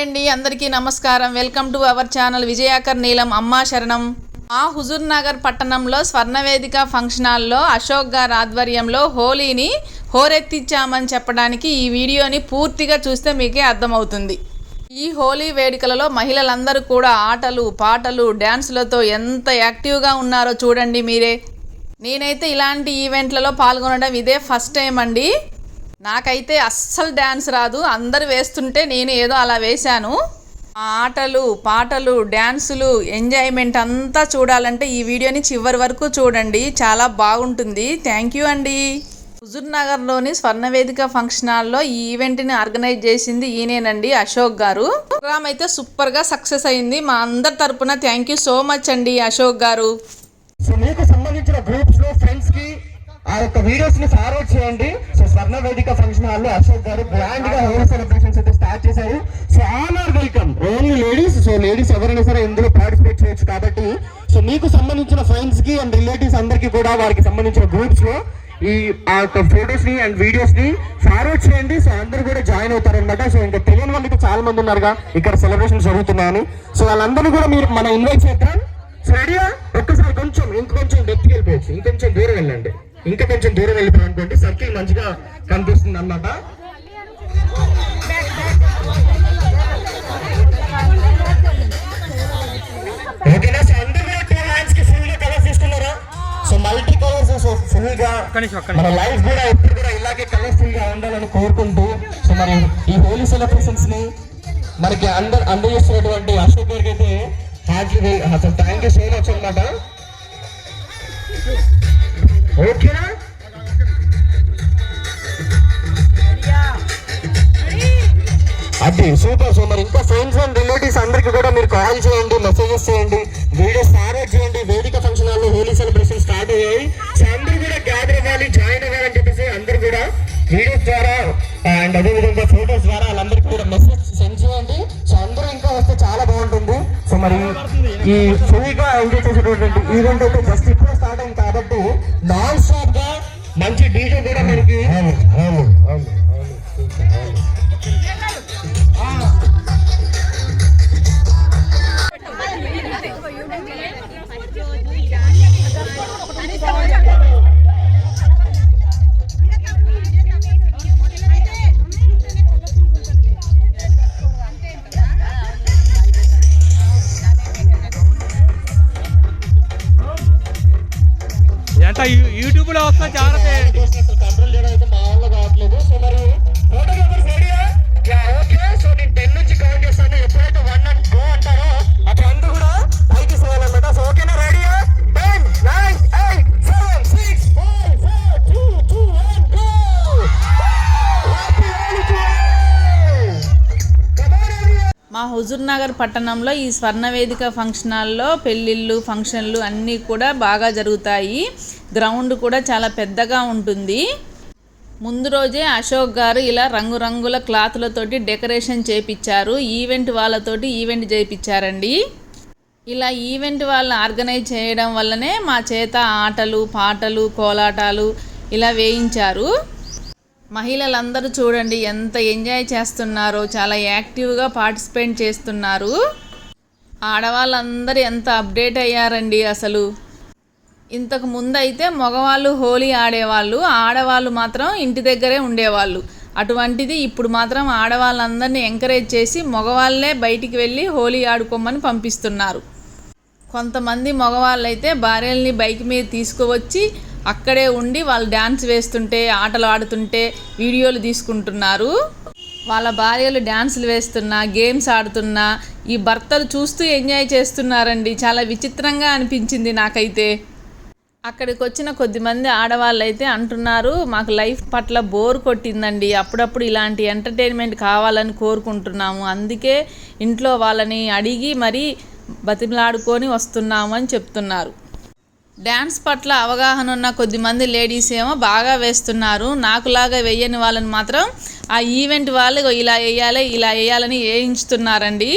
అండి అందరికీ నమస్కారం. Welcome to our channel Vijayakar Neelam అమ్మా శరణం. ఆ హుజూర్ నగర్ పట్టణంలో స్వర్ణవేదిక ఫంక్షన్ హాల్లో అశోక్ గారి ఆధ్వర్యంలో హోలీని హోరెత్తిచ్చామని చెప్పడానికి ఈ వీడియోని పూర్తిగా చూస్తే మీకే అర్థమవుతుంది. ఈ హోలీ వేడుకలలో మహిళలందరూ కూడా ఆటలు పాటలు డ్యాన్సులతో ఎంత యాక్టివ్గా ఉన్నారో చూడండి మీరే. నేనైతే ఇలాంటి ఈవెంట్లలో పాల్గొనడం ఇదే ఫస్ట్ టైం అండి. నాకైతే అస్సలు డ్యాన్స్ రాదు. అందరు వేస్తుంటే నేను ఏదో అలా వేశాను. ఆటలు పాటలు డ్యాన్సులు ఎంజాయ్మెంట్ అంతా చూడాలంటే ఈ వీడియోని చివరి వరకు చూడండి. చాలా బాగుంటుంది. థ్యాంక్ యూ అండి. హుజూర్ నగర్లోని స్వర్ణవేదిక ఫంక్షన్ హాల్లో ఈ ఈవెంట్ని ఆర్గనైజ్ చేసింది ఈయనేనండి అశోక్ గారు. ప్రోగ్రామ్ అయితే సూపర్గా సక్సెస్ అయింది. మా అందరి తరపున థ్యాంక్ యూ సో మచ్ అండి అశోక్ గారు. సో మీకు సంబంధించిన గ్రూప్స్లో ఫ్రెండ్స్కి ఆ యొక్క వీడియోస్ని ఫార్వర్డ్ చేయండి. సో స్వర్ణ వేదిక ఫంక్షన్ హాల్లో అశోక్ గారు గ్రాండ్గా హోమ్ సెలబ్రేషన్స్ అయితే స్టార్ట్ చేశారు. So all are welcome only ladies so ladies ఎవరైనా సరే ఇందులో పార్టిసిపేట్ చేయొచ్చు కాబట్టి. సో మీకు సంబంధించిన ఫ్రెండ్స్కి అండ్ రిలేటివ్స్ అందరికీ కూడా వారికి సంబంధించిన గ్రూప్స్లో ఈ ఆ యొక్క ఫొటోస్ని అండ్ వీడియోస్ని ఫార్వర్డ్ చేయండి. సో అందరూ కూడా జాయిన్ అవుతారు అనమాట సో ఇంకా తెలియని వాళ్ళకి చాలా మంది ఉన్నారుగా. ఇక్కడ సెలబ్రేషన్ జరుగుతున్నాయని. సో వాళ్ళందరూ కూడా మీరు మనం ఇన్వైట్ చేద్దాం. సో రెడీయా ఒక్కసారి కొంచెం ఇంకొంచెం డెప్త్కి వెళ్ళిపోవచ్చు. ఇంకొంచెం దూరం వెళ్ళండి. ఇంకా కొంచెం దూరం వెళ్ళిపోయి అనుకోండి సర్కిల్ మంచిగా కనిపిస్తుంది అన్నమాట ఓకేనా? సో అందరూ టూ హ్యాండ్స్కి ఫుల్గా కలర్స్ తీసుకున్నారా? సో మల్టీ కలర్స్ ఫుల్గా మన లైఫ్ కూడా ఎప్పుడు కూడా ఇలాగే కలర్ఫుల్గా ఉండాలని కోరుకుంటూ సో మరి ఈ హోలీ సెలబ్రేషన్స్ని మనకి అందరు అందజేస్తున్నటువంటి అశోక్ గారికి అయితే హార్ట్లీ అసలు థ్యాంక్ యూ సో మచ్ అనమాట ఓకేనా? అది సూపర్ సో మరి ఇంకా ఫ్రెండ్స్ అండ్ రిలేటివ్స్ అందరికి కూడా మీరు కాల్ చేయండి మెసేజెస్ చేయండి వీడియోస్ ఫార్వర్డ్ చేయండి వేదిక ఫంక్షన్ హాల్లో హోలీ సెలబ్రేషన్ స్టార్ట్ అయ్యాయి. సో అందరూ కూడా గ్యాదర్ అవ్వాలి జాయిన్ అవ్వాలని చెప్పేసి అందరూ కూడా వీడియోస్ ద్వారా అండ్ అదే విధంగా ఫోటోస్ ద్వారా వాళ్ళందరికీ కూడా మెసేజ్ సెండ్ చేయండి. సో అందరూ ఇంకా వస్తే చాలా బాగుంటుంది. సో మరి ఈ ఫ్రీగా ఎంజాయ్ చేసేటటువంటి ఈవెంట్ అయితే జస్ట్ ఇప్పుడు మా పట్టణంలో ఈ స్వర్ణవేదిక ఫంక్షన్ హాల్లో పెళ్ళిళ్ళు ఫంక్షన్లు అన్నీ కూడా బాగా జరుగుతాయి. గ్రౌండ్ కూడా చాలా పెద్దగా ఉంటుంది. ముందు రోజే అశోక్ గారు ఇలా రంగురంగుల క్లాతులతోటి డెకరేషన్ చేపించారు ఈవెంట్ వాళ్ళతోటి ఈవెంట్ చేయించారండి ఇలా ఈవెంట్ వాళ్ళని ఆర్గనైజ్ చేయడం వల్లనే మా చేత ఆటలు పాటలు కోలాటాలు ఇలా వేయించారు. మహిళలందరూ చూడండి ఎంత ఎంజాయ్ చేస్తున్నారో చాలా యాక్టివ్గా పార్టిసిపేట్ చేస్తున్నారు. ఆడవాళ్ళందరూ ఎంత అప్డేట్ అయ్యారండి అసలు. ఇంతకు ముందు అయితే మగవాళ్ళు హోలీ ఆడేవాళ్ళు ఆడవాళ్ళు మాత్రం ఇంటి దగ్గరే ఉండేవాళ్ళు. అటువంటిది ఇప్పుడు మాత్రం ఆడవాళ్ళందరినీ ఎంకరేజ్ చేసి మగవాళ్ళే బయటికి వెళ్ళి హోలీ ఆడుకోమని పంపిస్తున్నారు. కొంతమంది మగవాళ్ళైతే భార్యల్ని బైక్ మీద తీసుకువచ్చి అక్కడే ఉండి వాళ్ళు డ్యాన్స్ వేస్తుంటే ఆటలు ఆడుతుంటే వీడియోలు తీసుకుంటున్నారు. వాళ్ళ భార్యలు డ్యాన్సులు వేస్తున్నా గేమ్స్ ఆడుతున్నా ఈ భర్తలు చూస్తూ ఎంజాయ్ చేస్తున్నారండి. చాలా విచిత్రంగా అనిపించింది నాకైతే. అక్కడికి వచ్చిన కొద్దిమంది ఆడవాళ్ళు అయితే అంటున్నారు మాకు లైఫ్ పట్ల బోర్ కొట్టిందండి. అప్పుడప్పుడు ఇలాంటి ఎంటర్టైన్మెంట్ కావాలని కోరుకుంటున్నాము. అందుకే ఇంట్లో వాళ్ళని అడిగి మరీ బతిమలాడుకొని వస్తున్నాము అని చెప్తున్నారు. డ్యాన్స్ పట్ల అవగాహన ఉన్న కొద్దిమంది లేడీస్ ఏమో బాగా వేస్తున్నారు. నాకులాగా వేయని వాళ్ళని మాత్రం ఆ ఈవెంట్ వాళ్ళు ఇలా వేయాలి ఇలా వేయాలని వేయించుతున్నారండి.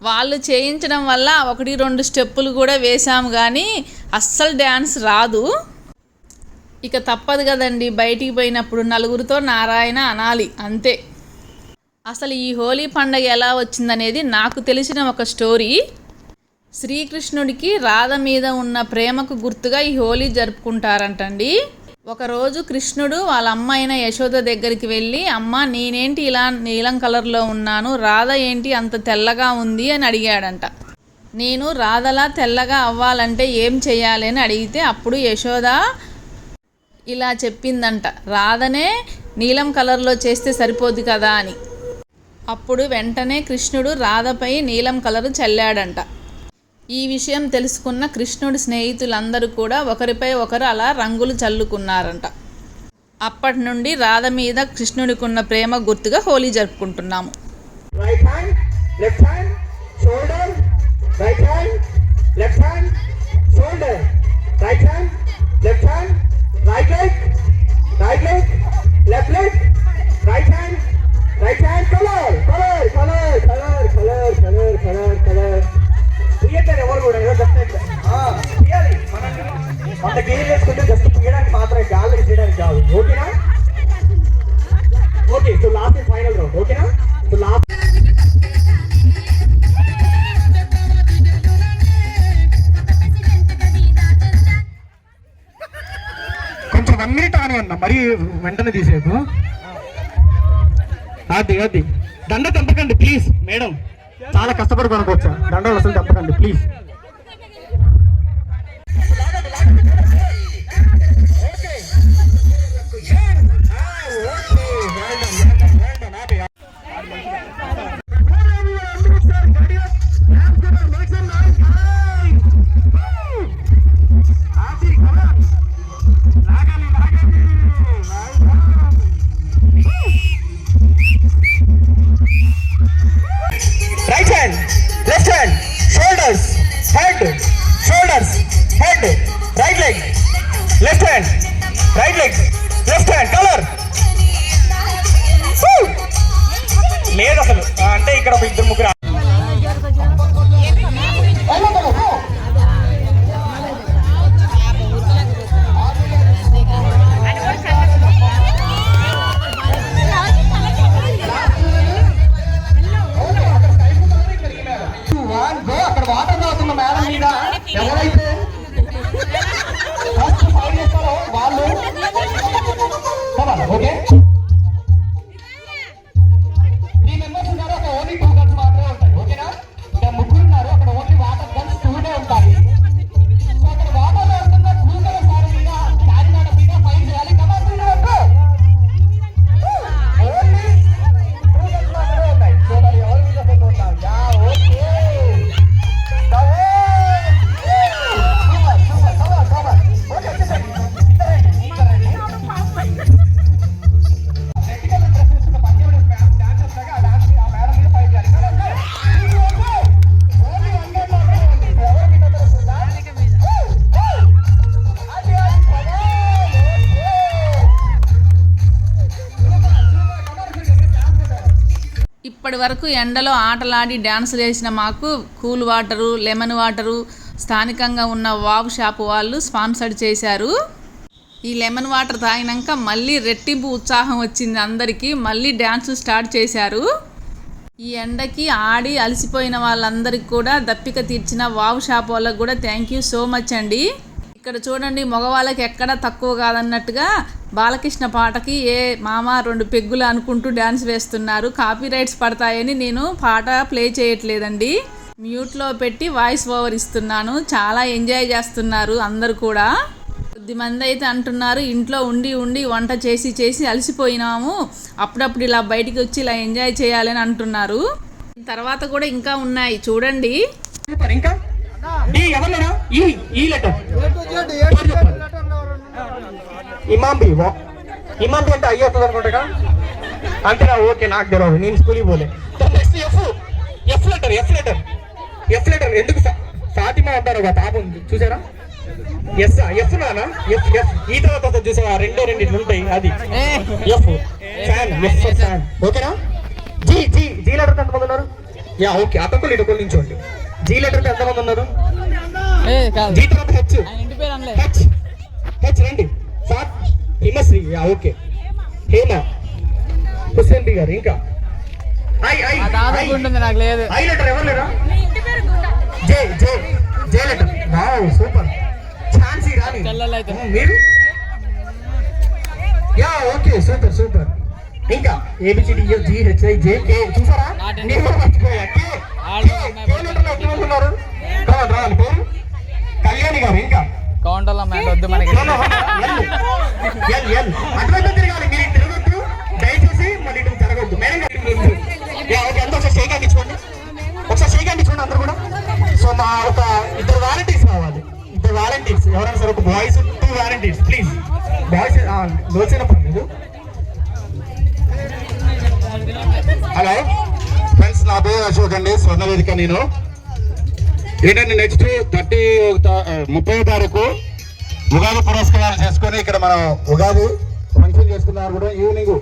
వాళ్ళు చేయించడం వల్ల ఒకటి రెండు స్టెప్పులు కూడా వేశాము కానీ అస్సలు డ్యాన్స్ రాదు. ఇక తప్పదు కదండి బయటికి పోయినప్పుడు నలుగురితో నారాయణ అనాలి అంతే. అసలు ఈ హోలీ పండగ ఎలా వచ్చిందనేది నాకు తెలిసిన ఒక స్టోరీ. శ్రీకృష్ణుడికి రాధ మీద ఉన్న ప్రేమకు గుర్తుగా ఈ హోలీ జరుపుకుంటారంటండి. ఒకరోజు కృష్ణుడు వాళ్ళ అమ్మ అయిన యశోద దగ్గరికి వెళ్ళి అమ్మ నేనేంటి ఇలా నీలం కలర్లో ఉన్నాను? రాధ ఏంటి అంత తెల్లగా ఉంది? అని అడిగాడంట. నేను రాధలా తెల్లగా అవ్వాలంటే ఏం చేయాలి అని అడిగితే అప్పుడు యశోద ఇలా చెప్పిందంట. రాధనే నీలం కలర్లో చేస్తే సరిపోదు కదా అని. అప్పుడు వెంటనే కృష్ణుడు రాధపై నీలం కలరు చల్లాడంట. ఈ విషయం తెలుసుకున్న కృష్ణుడి స్నేహితులందరూ కూడా ఒకరిపై ఒకరు అలా రంగులు చల్లుకున్నారంట. అప్పటి నుండి రాధ మీద కృష్ణుడికి ఉన్న ప్రేమ గుర్తుగా హోలీ జరుపుకుంటున్నాము. వెంటనే తీసేకు అది అది దండ తెంపకండి ప్లీజ్ మేడం చాలా కష్టపడి కొనుక్కోవచ్చా దండలు అసలు తెంపకండి ప్లీజ్ వరకు ఎండలో ఆటలాడి డ్యాన్స్ చేసిన మాకు కూల్ వాటరు లెమన్ వాటరు స్థానికంగా ఉన్న వావ్ షాప్ వాళ్ళు స్పాన్సర్ చేశారు. ఈ లెమన్ వాటర్ తాగినాక మళ్ళీ రెట్టింపు ఉత్సాహం వచ్చింది అందరికీ. మళ్ళీ డ్యాన్స్ స్టార్ట్ చేశారు. ఈ ఎండకి ఆడి అలసిపోయిన వాళ్ళందరికీ కూడా దప్పిక తీర్చిన వావ్ షాప్ వాళ్ళకు కూడా థ్యాంక్ యూ సో మచ్ అండి. ఇక్కడ చూడండి మగవాళ్ళకి ఎక్కడ తక్కువ కాదన్నట్టుగా బాలకృష్ణ పాటకి ఏ మామ రెండు పెగ్గులు అనుకుంటూ డ్యాన్స్ వేస్తున్నారు. కాపీ రైట్స్ పడతాయని నేను పాట ప్లే చేయట్లేదండి. మ్యూట్లో పెట్టి వాయిస్ ఓవర్ ఇస్తున్నాను. చాలా ఎంజాయ్ చేస్తున్నారు అందరు కూడా. కొద్దిమంది అయితే అంటున్నారు ఇంట్లో ఉండి ఉండి వంట చేసి చేసి అలసిపోయినాము. అప్పుడప్పుడు ఇలా బయటికి వచ్చి ఇలా ఎంజాయ్ చేయాలని అంటున్నారు. తర్వాత కూడా ఇంకా ఉన్నాయి. చూడండి. ఇంకా? డి ఎవరినా ఈ ఈ లెటర్. ఇమాం బి వా. ఇమాం బి అంటే అయ్యి వస్తుంది అనుకుంటా అంతేనా? ఓకే నాకు తెలియదు నేను స్కూల్కి పోలే. Next F F letter F letter F letter ఎందుకు ఫాతిమా అంటారు ఒక పాప. ఉంది చూసారా ఎస్ ఎఫ్ నానా? ఎఫ్ ఎఫ్ ఈ తర్వాత చూసావా? రెండే రెండు ఉంటాయి. అది. ఎఫ్ ఫ్యాన్ ఎఫ్ ఫ్యాన్ ఓకేనా? జీ జీ జీ లెటర్ ఎంతమంది ఉన్నారు? Yeah okay. అతకులు ఇటుకులు నించోండి. జీ లెటర్ ఎంతమంది ఉన్నారు? జీ తర్వాత హెచ్ హెచ్ హెచ్ రండి. Fat Himasri yeah okay. Hema Hussain B గారు ఇంకా. ఐ ఐ ఉంటుంది నాకు లేదు. ఐ లెటర్ ఎవరు లేరా? J J J letter wow super ఛాన్సీ రాని మీరు? యా ఓకే సూపర్ సూపర్ ఇంకా ABCD G H I J K చూసారా. నేను మర్చిపోయా. కే ఆళ్ళు కే, ఉన్నాయి, కే లెటర్లో ఎంతమంది ఉన్నారు Come on, రావాలి పేరు? కళ్యాణి గారు ఇంకా? కౌంటర్లో వద్దు మనకి. అటువైపు తిరగాలి మీరు తిరగొద్దు. దయచేసి మళ్ళీ ఇటు జరగొద్దు మేడం ఓకే అందరూ ఒకసారి షేక్ హ్యాండ్ ఇచ్చుకోండి. ఒకసారి షేక్ హ్యాండ్ ఇచ్చుకోండి అందరూ కూడా. సో మా ఒక ఇద్దరు వాలంటీర్స్ కావాలి. ఇద్దరు వాలంటీర్స్ ఎవరైనా సరే ఒక boys two volunteers please boys పర్లేదు. హలో ఫ్రెండ్స్ నా పేరు అశోక్ అండి. స్వర్ణ వేదిక నేను. ఏంటంటే నెక్స్ట్ థర్టీ ముప్పై తారీఖు ఉగాది పురస్కారాలు చేసుకొని ఇక్కడ మనం ఉగాది ఫంక్షన్ చేసుకున్నారు కూడా. ఈవినింగ్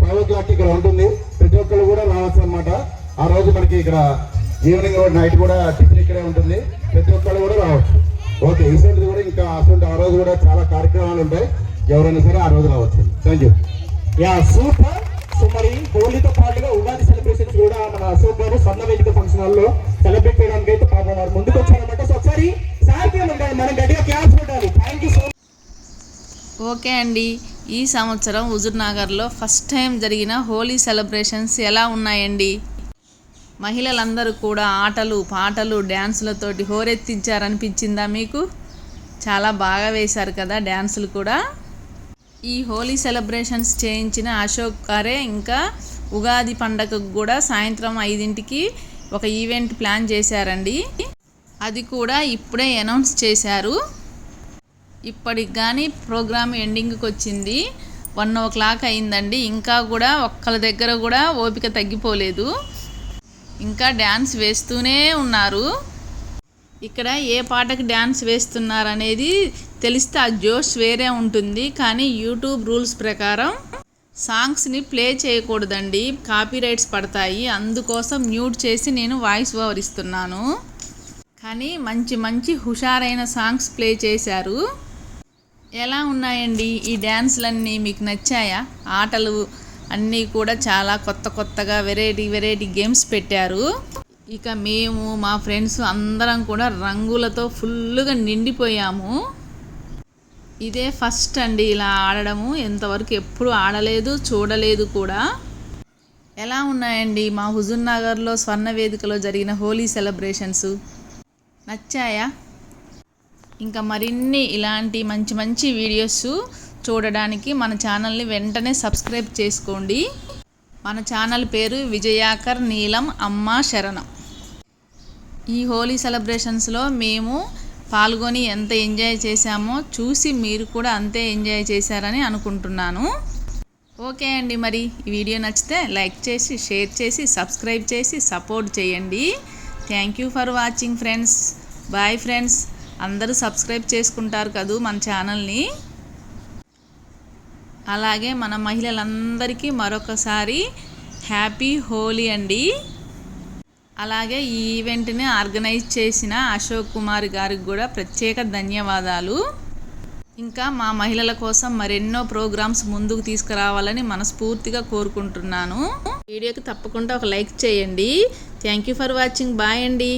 ఫైవ్ ఓ క్లాక్ ఇక్కడ ఉంటుంది. ప్రతి ఒక్కరు కూడా రావచ్చు అనమాట ఆ రోజు మనకి ఇక్కడ ఈవినింగ్ నైట్ కూడా టిఫిన్ ఇక్కడే ఉంటుంది. ప్రతి ఒక్కరు కూడా రావచ్చు. ఓకే ఇటువంటిది కూడా ఇంకా అటువంటి ఆ రోజు కూడా చాలా కార్యక్రమాలు ఉంటాయి. ఎవరైనా సరే ఆ రోజు రావచ్చు. Thank you yeah super so మరి హోలీతో పాటుగా ఉగాది సెలబ్రేషన్స్ కూడా మన అశోక్ గారు స్వర్ణ వేదిక ఫంక్షన్ హాల్లో సెలబ్రేట్ చేయడానికి అయితే పాపం వారు ముందుకు వచ్చారన్నమాట సో ఒకసారి సార్కి ఏమంటారు మనం గట్టిగా క్లాస్ పెట్టాలి థ్యాంక్ యూ సో ఓకే అండి. ఈ సంవత్సరం హుజూర్నగర్లో ఫస్ట్ టైం జరిగిన హోలీ సెలబ్రేషన్స్ ఎలా ఉన్నాయండి? మహిళలందరూ కూడా ఆటలు పాటలు డ్యాన్సులతోటి హోరెత్తించారనిపించిందా మీకు? చాలా బాగా వేశారు కదా డ్యాన్సులు కూడా. ఈ హోలీ సెలబ్రేషన్స్ చేయించిన అశోక్ గారే ఇంకా ఉగాది పండగకు కూడా సాయంత్రం ఐదింటికి ఒక ఈవెంట్ ప్లాన్ చేశారండి. అది కూడా ఇప్పుడే అనౌన్స్ చేశారు. ఇప్పటికి కానీ ప్రోగ్రామ్ ఎండింగ్కి వచ్చింది. వన్ ఓ క్లాక్ అయిందండి. ఇంకా కూడా ఒక్కళ్ళ దగ్గర కూడా ఓపిక తగ్గిపోలేదు. ఇంకా డ్యాన్స్ వేస్తూనే ఉన్నారు. ఇక్కడ ఏ పాటకు డ్యాన్స్ వేస్తున్నారు అనేది తెలిస్తే ఆ జోష్ వేరే ఉంటుంది. కానీ యూట్యూబ్ రూల్స్ ప్రకారం సాంగ్స్ని ప్లే చేయకూడదండి. కాపీ రైట్స్ పడతాయి. అందుకోసం మ్యూట్ చేసి నేను వాయిస్ ఓవర్ ఇస్తున్నాను. కానీ మంచి మంచి హుషారైన సాంగ్స్ ప్లే చేశారు. ఎలా ఉన్నాయండి? ఈ డ్యాన్స్లన్నీ మీకు నచ్చాయా? ఆటలు అన్నీ కూడా చాలా కొత్త కొత్తగా వెరైటీ వెరైటీ గేమ్స్ పెట్టారు. ఇక మేము మా ఫ్రెండ్స్ అందరం కూడా రంగులతో ఫుల్గా నిండిపోయాము. ఇదే ఫస్ట్ అండి ఇలా ఆడడము. ఎంతవరకు ఎప్పుడు ఆడలేదు చూడలేదు కూడా. ఎలా ఉన్నాయండి మా హుజూర్ నగర్లో స్వర్ణ వేదికలో జరిగిన హోలీ సెలబ్రేషన్స్? నచ్చాయా? ఇంకా మరిన్ని ఇలాంటి మంచి మంచి వీడియోస్ చూడడానికి మన ఛానల్ని వెంటనే సబ్స్క్రైబ్ చేసుకోండి. మన ఛానల్ పేరు విజయాకర్ నీలం అమ్మ శరణం. ఈ హోలీ సెలబ్రేషన్స్లో మేము పాల్గొని ఎంత ఎంజాయ్ చేశామో చూసి మీరు కూడా అంతే ఎంజాయ్ చేశారని అనుకుంటున్నాను. ఓకే అండి మరి. ఈ వీడియో నచ్చితే లైక్ చేసి షేర్ చేసి సబ్స్క్రైబ్ చేసి సపోర్ట్ చేయండి. Thank you for watching friends. Bye friends. అందరూ సబ్స్క్రైబ్ చేసుకుంటారు కదూ మన ఛానల్ని. అలాగే మన మహిళలందరికీ మరొకసారి హ్యాపీ హోలీ అండి. అలాగే ఈ ఈవెంట్ని ఆర్గనైజ్ చేసిన అశోక్ కుమార్ గారికి కూడా ప్రత్యేక ధన్యవాదాలు. ఇంకా మా మహిళల కోసం మరెన్నో ప్రోగ్రామ్స్ ముందుకు తీసుకురావాలని మనస్ఫూర్తిగా కోరుకుంటున్నాను. వీడియోకి తప్పకుండా ఒక లైక్ చేయండి. Thank you for watching. Bye అండి.